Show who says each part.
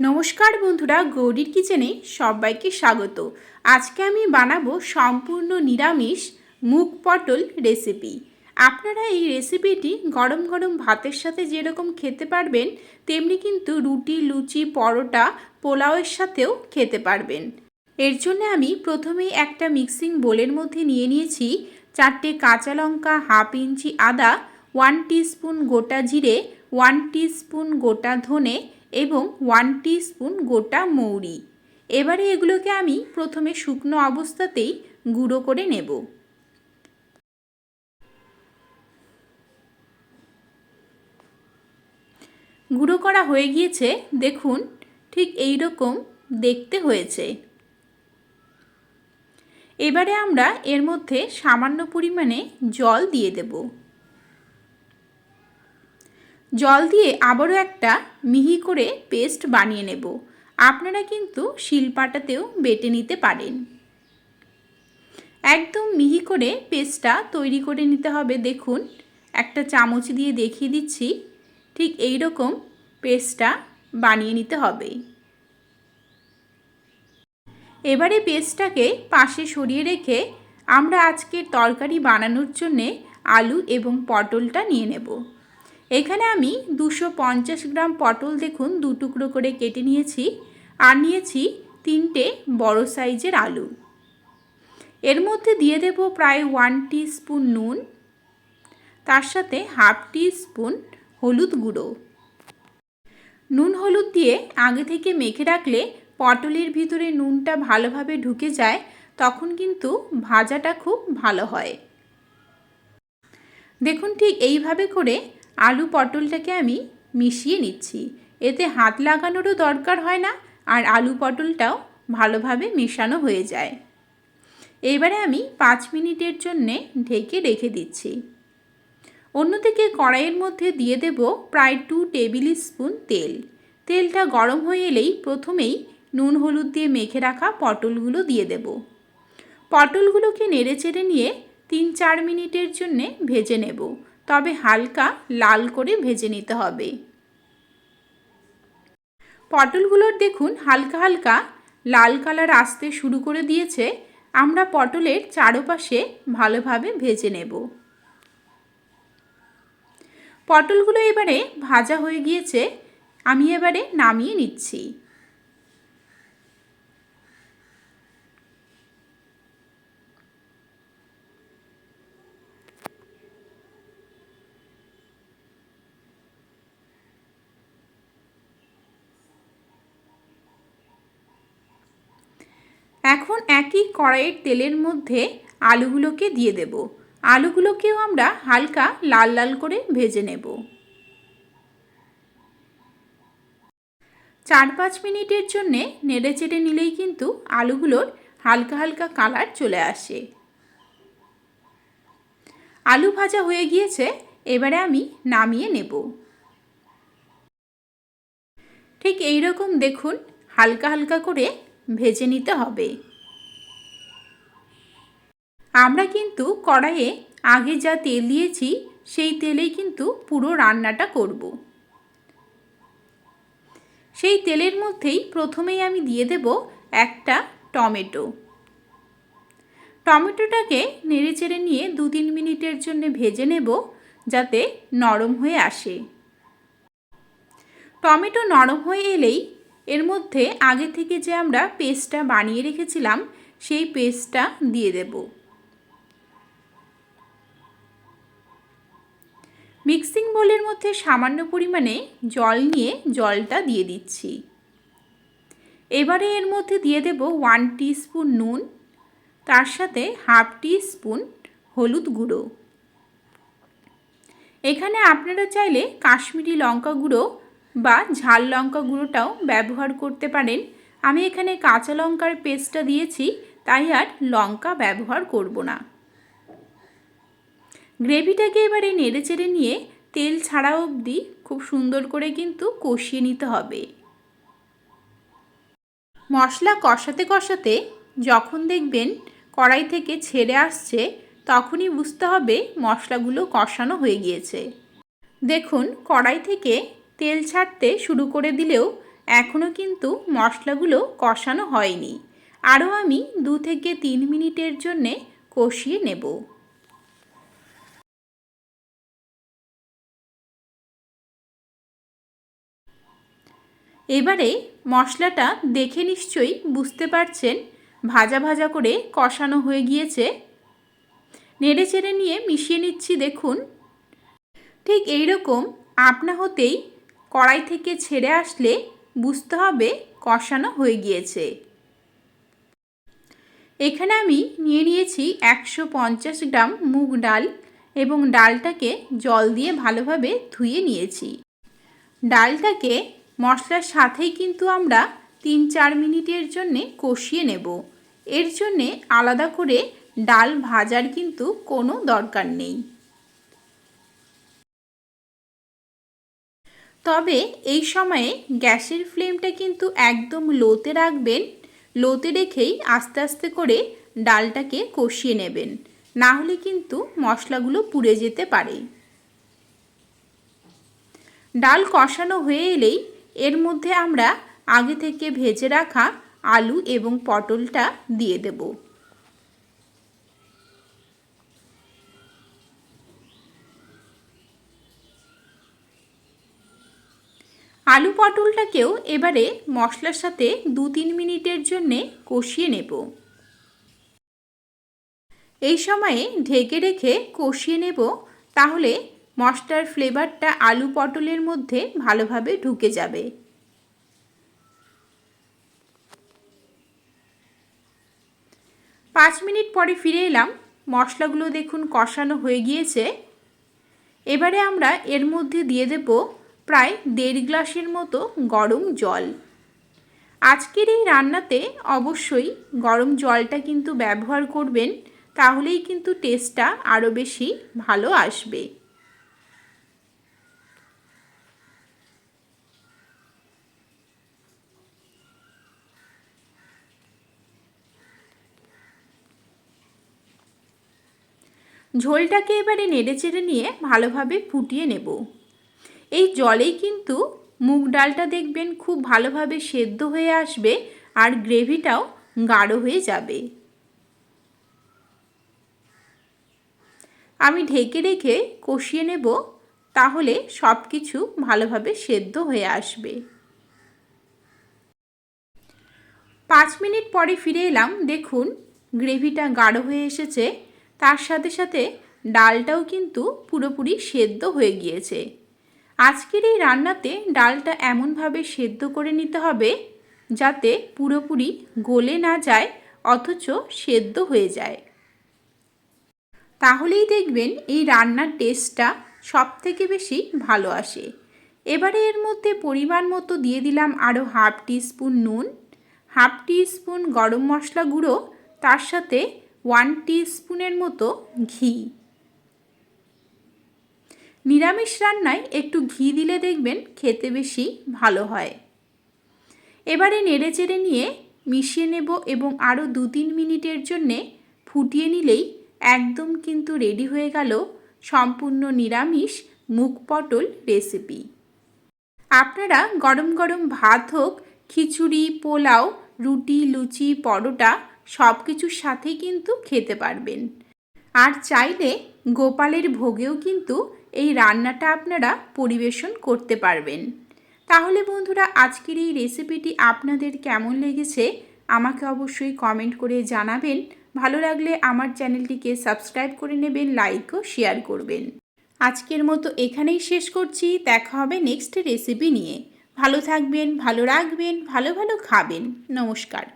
Speaker 1: নমস্কার বন্ধুরা, গৌরীর কিচেনে সবাইকে স্বাগত। আজকে আমি বানাবো সম্পূর্ণ নিরামিষ মুগ পটল রেসিপি। আপনারা এই রেসিপিটি গরম গরম ভাতের সাথে যেরকম খেতে পারবেন, তেমনি কিন্তু রুটি, লুচি, পরোটা, পোলাওয়ের সাথেও খেতে পারবেন। এর জন্য আমি প্রথমেই একটা মিক্সিং বোলের মধ্যে নিয়ে নিয়েছি চারটে কাঁচা লঙ্কা, হাফ ইঞ্চি আদা, ওয়ান স্পুন গোটা জিরে, ওয়ান স্পুন গোটা ধনে এবং ওয়ান স্পুন গোটা মৌরি। এবারে এগুলোকে আমি প্রথমে শুকনো অবস্থাতেই গুঁড়ো করে নেব। গুঁড়ো করা হয়ে গিয়েছে, দেখুন, ঠিক এই রকম দেখতে হয়েছে। এবারে আমরা এর মধ্যে সামান্য পরিমাণে জল দিয়ে দেব। জল দিয়ে আবারও একটা মিহি করে পেস্ট বানিয়ে নেব। আপনারা কিন্তু শিলপাটাতেও বেটে নিতে পারেন। একদম মিহি করে পেস্টটা তৈরি করে নিতে হবে। দেখুন, একটা চামচ দিয়ে দেখিয়ে দিচ্ছি। ঠিক এই রকম পেস্টটা বানিয়ে নিতে হবে। এবারে পেস্টটাকে পাশে সরিয়ে রেখে আমরা আজকের তরকারি বানানোর জন্যে আলু এবং পটলটা নিয়ে নেব। এখানে আমি দুশো পঞ্চাশ গ্রাম পটল দেখুন দু টুকরো করে কেটে নিয়েছি আর নিয়েছি তিনটে বড় সাইজের আলু। এর মধ্যে দিয়ে দেব প্রায় ওয়ান স্পুন নুন, তার সাথে হাফ টি স্পুন হলুদ গুঁড়ো। নুন হলুদ দিয়ে আগে থেকে মেখে রাখলে পটলের ভিতরে নুনটা ভালোভাবে ঢুকে যায়, তখন কিন্তু ভাজাটা খুব ভালো হয়। দেখুন ঠিক এইভাবে করে আলু পটলটাকে আমি মিশিয়ে নিচ্ছি। এতে হাত লাগানোরও দরকার হয় না আর আলু পটলটাও ভালোভাবে মেশানো হয়ে যায়। এবারে আমি পাঁচ মিনিটের জন্যে ঢেকে রেখে দিচ্ছি। অন্যদিকে কড়াইয়ের মধ্যে দিয়ে দেব প্রায় টু টেবিল স্পুন তেল। তেলটা গরম হয়ে এলেই প্রথমেই নুন হলুদ দিয়ে মেখে রাখা পটলগুলো দিয়ে দেব। পটলগুলোকে নেড়ে চেড়ে নিয়ে তিন চার মিনিটের জন্যে ভেজে নেব। তবে হালকা লাল করে ভেজে নিতে হবে। পটলগুলোর দেখুন হালকা হালকা লাল কালার আসতে শুরু করে দিয়েছে। আমরা পটলের চারপাশে ভালোভাবে ভেজে নেব। পটলগুলো এবারে ভাজা হয়ে গিয়েছে। আমি এবারে নামিয়ে নিচ্ছি। এখন একই কড়াইয়ের তেলের মধ্যে আলুগুলোকে দিয়ে দেব। আলুগুলোকেও আমরা হালকা লাল লাল করে ভেজে নেব। চার পাঁচ মিনিটের জন্যে নেড়ে চেড়ে নিলেই কিন্তু আলুগুলোর হালকা হালকা কালার চলে আসে। আলু ভাজা হয়ে গিয়েছে, এবারে আমি নামিয়ে নেব। ঠিক এই রকম দেখুন, হালকা হালকা করে ভেজে নিতে হবে। আমরা কিন্তু কড়াইয়ে আগে যা তেল দিয়েছি, সেই তেলেই কিন্তু পুরো রান্নাটা করব। সেই তেলের মধ্যেই প্রথমেই আমি দিয়ে দেব একটা টমেটো। টমেটোটাকে নেড়ে চেড়ে নিয়ে দু তিন মিনিটের জন্য ভেজে নেব, যাতে নরম হয়ে আসে। টমেটো নরম হয়ে এলেই এর মধ্যে আগে থেকে যে আমরা পেস্টটা বানিয়ে রেখেছিলাম, সেই পেস্টটা দিয়ে দেব। মিক্সিং বোলের মধ্যে সামান্য পরিমাণে জল নিয়ে জলটা দিয়ে দিচ্ছি। এবারে এর মধ্যে দিয়ে দেব ওয়ান স্পুন নুন, তার সাথে হাফ টি স্পুন হলুদ গুঁড়ো। এখানে আপনারা চাইলে কাশ্মীরি লঙ্কা গুঁড়ো বা ঝাল লঙ্কা গুঁড়োটাও ব্যবহার করতে পারেন। আমি এখানে কাঁচা লঙ্কার পেস্টটা দিয়েছি, তাই আর লঙ্কা ব্যবহার করব না। গ্রেভিটাকে এবারে নেড়ে চেড়ে নিয়ে তেল ছাড়া অবধি খুব সুন্দর করে কিন্তু কষিয়ে নিতে হবে। মশলা কষাতে কষাতে যখন দেখবেন কড়াই থেকে ছেড়ে আসছে, তখনই বুঝতে হবে মশলাগুলো কষানো হয়ে গিয়েছে। দেখুন, কড়াই থেকে তেল ছাড়তে শুরু করে দিলেও এখনও কিন্তু মশলাগুলো কষানো হয়নি। আরও আমি দু থেকে তিন মিনিটের জন্যে কষিয়ে নেব। এবারে মশলাটা দেখে নিশ্চয়ই বুঝতে পারছেন, ভাজা ভাজা করে কষানো হয়ে গিয়েছে। নেড়ে চেড়ে নিয়ে মিশিয়ে নিচ্ছি দেখুন। ঠিক এই রকম আপনা হতেই কড়াই থেকে ছেড়ে আসলে বুঝতে হবে কষানো হয়ে গিয়েছে। এখানে আমি নিয়ে নিয়েছি একশো পঞ্চাশ গ্রাম মুগ ডাল এবং ডালটাকে জল দিয়ে ভালোভাবে ধুয়ে নিয়েছি। ডালটাকে মশলার সাথেই কিন্তু আমরা তিন চার মিনিটের জন্যে কষিয়ে নেব। এর জন্যে আলাদা করে ডাল ভাজার কিন্তু কোনো দরকার নেই। তবে এই সময়ে গ্যাসের ফ্লেমটা কিন্তু একদম লোতে রাখবেন। লোতে রেখেই আস্তে আস্তে করে ডালটাকে কষিয়ে নেবেন। না হলে কিন্তু মশলাগুলো পুড়ে যেতে পারে। ডাল কষানো হয়ে এলেই এর মধ্যে আমরা আগে থেকে ভেজে রাখা আলু এবং পটলটা দিয়ে দেব। আলু পটলটাকেও এবারে মশলার সাথে দু তিন মিনিটের জন্যে কষিয়ে নেব। এই সময়ে ঢেকে রেখে কষিয়ে নেব, তাহলে মশলার ফ্লেভারটা আলু পটলের মধ্যে ভালোভাবে ঢুকে যাবে। পাঁচ মিনিট পরে ফিরে এলাম, মশলাগুলো দেখুন কষানো হয়ে গিয়েছে। এবারে আমরা এর মধ্যে দিয়ে দেব প্রায় দেড় গ্লাসের মতো গরম জল। আজকের এই রান্নাতে অবশ্যই গরম জলটা কিন্তু ব্যবহার করবেন, তাহলেই কিন্তু টেস্টটা আরও বেশি ভালো আসবে। ঝোলটাকে এবারে নেড়ে চেড়ে নিয়ে ভালোভাবে ফুটিয়ে নেব। এই জলেই কিন্তু মুগ ডালটা দেখবেন খুব ভালোভাবে সেদ্ধ হয়ে আসবে আর গ্রেভিটাও গাঢ় হয়ে যাবে। আমি ঢেকে রেখে কষিয়ে নেব, তাহলে সব কিছু ভালোভাবে সেদ্ধ হয়ে আসবে। পাঁচ মিনিট পরে ফিরে এলাম, দেখুন গ্রেভিটা গাঢ় হয়ে এসেছে। তার সাথে সাথে ডালটাও কিন্তু পুরোপুরি সেদ্ধ হয়ে গিয়েছে। আজকের এই রান্নাতে ডালটা এমনভাবে সেদ্ধ করে নিতে হবে যাতে পুরোপুরি গলে না যায়, অথচ সেদ্ধ হয়ে যায়। তাহলেই দেখবেন এই রান্নার টেস্টটা সব থেকে বেশি ভালো আসে। এবারে এর মধ্যে পরিমাণ মতো দিয়ে দিলাম আরও হাফ টিস্পুন নুন, হাফ টি স্পুন গরম মশলা গুঁড়ো, তার সাথে ওয়ান স্পুনের মতো ঘি। নিরামিষ রান্নায় একটু ঘি দিলে দেখবেন খেতে বেশি ভালো হয়। এবারে নেড়ে চেড়ে নিয়ে মিশিয়ে নেব এবং আরও দু তিন মিনিটের জন্যে ফুটিয়ে নিলেই একদম কিন্তু রেডি হয়ে গেল সম্পূর্ণ নিরামিষ মুখ পটল রেসিপি। আপনারা গরম গরম ভাত হোক, খিচুড়ি, পোলাও, রুটি, লুচি, পরোটা সব কিছুর সাথেই কিন্তু খেতে পারবেন। আর চাইলে গোপালের ভোগেও কিন্তু এই রান্নাটা আপনারা পরিবেশন করতে পারবেন। তাহলে বন্ধুরা, আজকের এই রেসিপিটি আপনাদের কেমন লেগেছে আমাকে অবশ্যই কমেন্ট করে জানাবেন। ভালো লাগলে আমার চ্যানেলটিকে সাবস্ক্রাইব করে নেবেন, লাইক ও শেয়ার করবেন। আজকের মতো এখানেই শেষ করছি। দেখা হবে নেক্সট রেসিপি নিয়ে। ভালো থাকবেন, ভালো রাখবেন, ভালো ভালো খাবেন। নমস্কার।